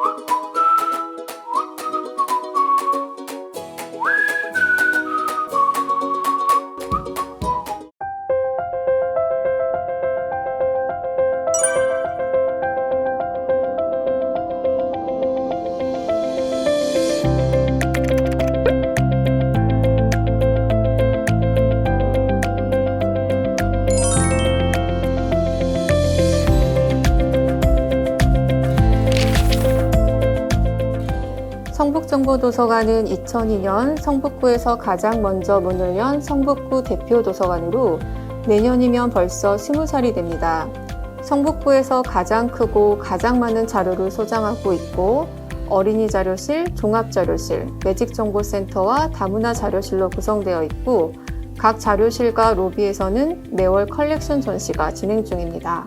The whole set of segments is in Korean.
one. 성북정보도서관은 2002년 성북구에서 가장 먼저 문을 연 성북구 대표 도서관으로 내년이면 벌써 20살이 됩니다. 성북구에서 가장 크고 가장 많은 자료를 소장하고 있고 어린이 자료실, 종합 자료실, 매직 정보센터와 다문화 자료실로 구성되어 있고 각 자료실과 로비에서는 매월 컬렉션 전시가 진행 중입니다.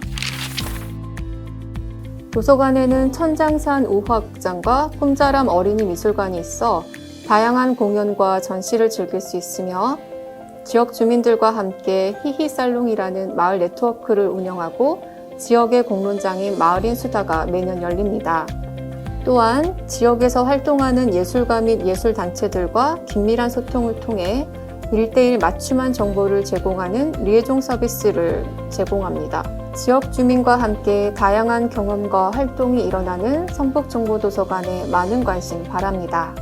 도서관에는 천장산 우화극장과 폼자람 어린이 미술관이 있어 다양한 공연과 전시를 즐길 수 있으며 지역 주민들과 함께 히히살롱이라는 마을 네트워크를 운영하고 지역의 공론장인 마을인 수다가 매년 열립니다. 또한 지역에서 활동하는 예술가 및 예술단체들과 긴밀한 소통을 통해 1대1 맞춤한 정보를 제공하는 리에종 서비스를 제공합니다. 지역 주민과 함께 다양한 경험과 활동이 일어나는 성북정보도서관에 많은 관심 바랍니다.